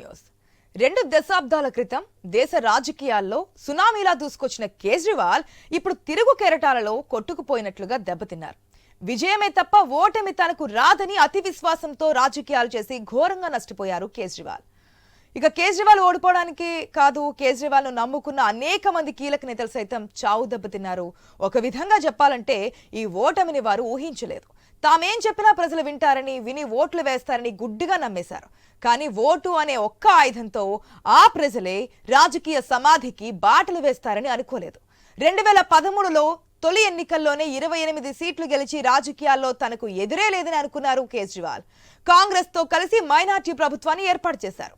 News. రెండు దశాబ్దాల క్రితం దేశ రాజకీయాల్లో సునామీలా దూసుకొచ్చిన కేజ్రీవాల్ ఇప్పుడు తిరుగు కెరటాలలో కొట్టుకుపోయినట్లుగా దెబ్బతిన్నారు. విజయమే తప్ప ఓటమి తనకు రాదని అతి విశ్వాసంతో రాజకీయాలు చేసి ఘోరంగా నష్టపోయారు కేజ్రీవాల్. ఇక కేజ్రీవాల్ ఓడిపోవడానికి కాదు కేజ్రీవాల్ను నమ్ముకున్న అనేక మంది కీలక నేతలు సైతం చావు దెబ్బతిన్నారు ఒక విధంగా చెప్పాలంటే ఈ ఓటమిని వారు ఊహించలేదు. తామేం చెప్పినా ప్రజలు వింటారని విని ఓట్లు వేస్తారని గుడ్డిగా నమ్మేశారు. కానీ ఓటు అనే ఒక్క ఆయుధంతో ఆ ప్రజలే రాజకీయ సమాధికి బాటలు వేస్తారని అనుకోలేదు. రెండు వేల పదమూడులో తొలి ఎన్నికల్లోనే ఇరవై ఎనిమిది సీట్లు గెలిచి రాజకీయాల్లో తనకు ఎదురే లేదని అనుకున్నారు కేజ్రీవాల్. కాంగ్రెస్తో కలిసి మైనార్టీ ప్రభుత్వాన్ని ఏర్పాటు చేశారు.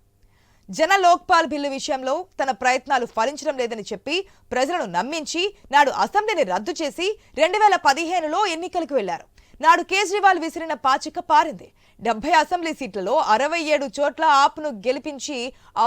జన లోక్పాల్ బిల్లు విషయంలో తన ప్రయత్నాలు ఫలించడం లేదని చెప్పి ప్రజలను నమ్మించి నాడు అసెంబ్లీని రద్దు చేసి రెండు వేల పదిహేనులో ఎన్నికలకు వెళ్ళారు. నాడు కేజ్రీవాల్ విసిరిన పాచిక పారింది. డెబ్బై అసెంబ్లీ సీట్లలో అరవై ఏడు చోట్ల ఆప్ను గెలిపించి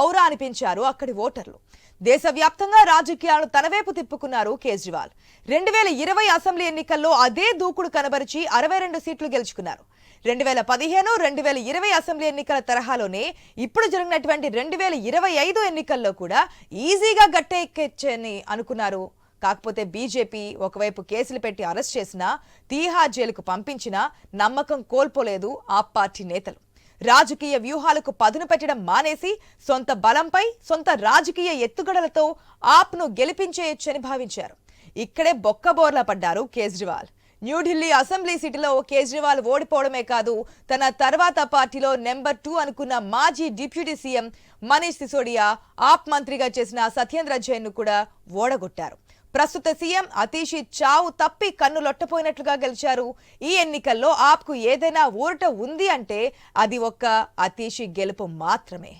ఔరా అనిపించారు అక్కడి ఓటర్లు. దేశవ్యాప్తంగా రాజకీయాలను తనవైపు తిప్పుకున్నారు కేజ్రీవాల్. రెండు వేల ఇరవై అసెంబ్లీ ఎన్నికల్లో అదే దూకుడు కనబరిచి అరవై రెండు సీట్లు గెలుచుకున్నారు. రెండు వేల పదిహేను రెండు వేల ఇరవై అసెంబ్లీ ఎన్నికల తరహాలోనే ఇప్పుడు జరిగినటువంటి రెండు వేల ఇరవై ఐదు ఎన్నికల్లో కూడా ఈజీగా గట్టెక్కెచ్చని అనుకున్నారు. కాకపోతే బీజేపీ ఒకవైపు కేసులు పెట్టి అరెస్ట్ చేసినా తీహార్ జైలుకు పంపించినా నమ్మకం కోల్పోలేదు ఆ పార్టీ నేతలు. రాజకీయ వ్యూహాలకు పదును పెట్టడం మానేసి సొంత బలంపై సొంత రాజకీయ ఎత్తుగడలతో ఆప్ను గెలిపించేయొచ్చని భావించారు. ఇక్కడే బొక్కబోర్లా పడ్డారు కేజ్రీవాల్. న్యూఢిల్లీ అసెంబ్లీ సీటులో కేజ్రీవాల్ ఓడిపోవడమే కాదు తన తర్వాత పార్టీలో నెంబర్ టూ అనుకున్న మాజీ డిప్యూటీ సీఎం మనీష్ సిసోడియా ఆప్ మంత్రిగా చేసిన సత్యేంద్ర జైన్ను కూడా ఓడగొట్టారు. ప్రస్తుత సీఎం అతీషి చావు తప్పి కన్ను లొట్టపోయినట్లుగా గెలిచారు. ఈ ఎన్నికల్లో ఆప్కు ఏదైనా ఊరట ఉంది అంటే అది ఒక్క అతీషి గెలుపు మాత్రమే.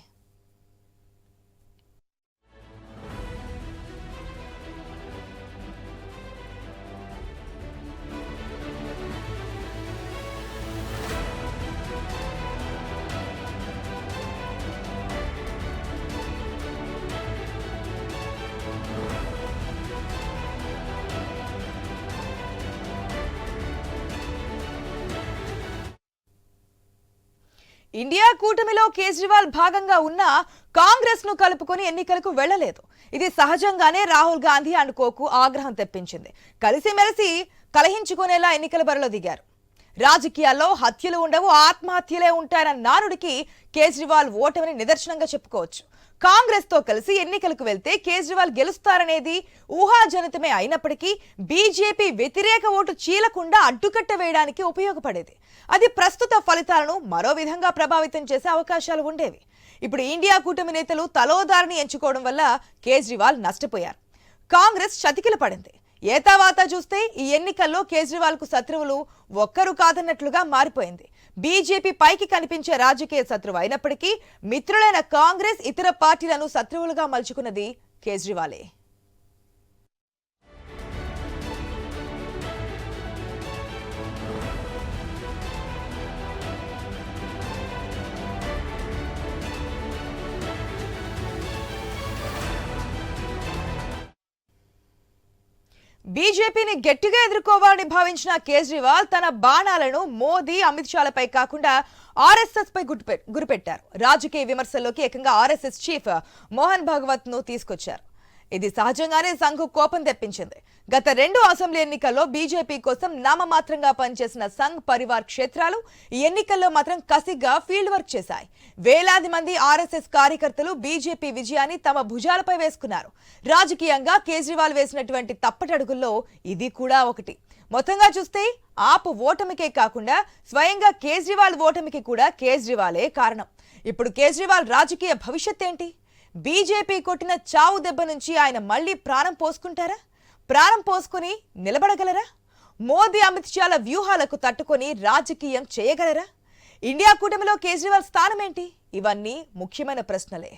ఇండియా కూటమిలో కేజ్రీవాల్ భాగంగా ఉన్న కాంగ్రెస్ను కలుపుకొని ఎన్నికలకు వెళ్ళలేదు ఇది సహజంగానే రాహుల్ గాంధీ అనుకోకు ఆగ్రహం తెప్పించింది. కలిసిమెలిసి కలహించుకునేలా ఎన్నికల బరిలో దిగారు. రాజకీయాల్లో హత్యలు ఉండవు ఆత్మహత్యలే ఉంటాయన్న నానుడికి కేజ్రీవాల్ ఓటమిని నిదర్శనంగా చెప్పుకోవచ్చు. కాంగ్రెస్తో కలిసి ఎన్నికలకు వెళ్తే కేజ్రీవాల్ గెలుస్తారనేది ఊహాజనితమే అయినప్పటికీ బీజేపీ వ్యతిరేక ఓటు చీలకుండా అడ్డుకట్ట వేయడానికి ఉపయోగపడేది. అది ప్రస్తుత ఫలితాలను మరో విధంగా ప్రభావితం చేసే అవకాశాలు ఉండేవి. ఇప్పుడు ఇండియా కూటమి నేతలు తలోదారిని ఎంచుకోవడం వల్ల కేజ్రీవాల్ నష్టపోయారు. కాంగ్రెస్ చతికిల పడింది ఏతావాత చూస్తే ఈ ఎన్నికల్లో కేజ్రీవాల్కు శత్రువులు ఒక్కరు కాదన్నట్లుగా మారిపోయింది. బీజేపీ పైకి కనిపించే రాజకీయ శత్రువు అయినప్పటికీ మిత్రులైన కాంగ్రెస్ ఇతర పార్టీలను శత్రువులుగా మలుచుకున్నది కేజ్రీవాలే. బీజేపీని గట్టిగా ఎదుర్కోవాలని భావించిన కేజ్రీవాల్ తన బాణాలను మోదీ అమిత్ షాలపై కాకుండా ఆర్ఎస్ఎస్ పై గురిపెట్టారు. రాజకీయ విమర్శల్లోకి ఏకంగా ఆర్ఎస్ఎస్ చీఫ్ మోహన్ భాగవత్ను తీసుకొచ్చారు. ఇది సహజంగానే సంఘ్ కోపం తెప్పించింది. గత రెండు అసెంబ్లీ ఎన్నికల్లో బీజేపీ కోసం నామమాత్రంగా పనిచేసిన సంఘ్ పరివార్ క్షేత్రాలు ఈ ఎన్నికల్లో మాత్రం కసిగా ఫీల్డ్ వర్క్ చేశాయి. వేలాది మంది ఆర్ఎస్ఎస్ కార్యకర్తలు బీజేపీ విజయాన్ని తమ భుజాలపై వేసుకున్నారు. రాజకీయంగా కేజ్రీవాల్ వేసినటువంటి తప్పటడుగుల్లో ఇది కూడా ఒకటి. మొత్తంగా చూస్తే ఆప్ ఓటమికే కాకుండా స్వయంగా కేజ్రీవాల్ ఓటమికి కూడా కేజ్రీవాలే కారణం. ఇప్పుడు కేజ్రీవాల్ రాజకీయ భవిష్యత్ ఏంటి బీజేపీ కొట్టిన చావు దెబ్బ నుంచి ఆయన మళ్ళీ ప్రాణం పోసుకుంటారా? ప్రాణం పోసుకుని నిలబడగలరా? మోదీ అమిత్ షాల వ్యూహాలకు తట్టుకొని రాజకీయం చేయగలరా? ఇండియా కూటమిలో కేజ్రీవాల్ స్థానం ఏంటి ఇవన్నీ ముఖ్యమైన ప్రశ్నలే.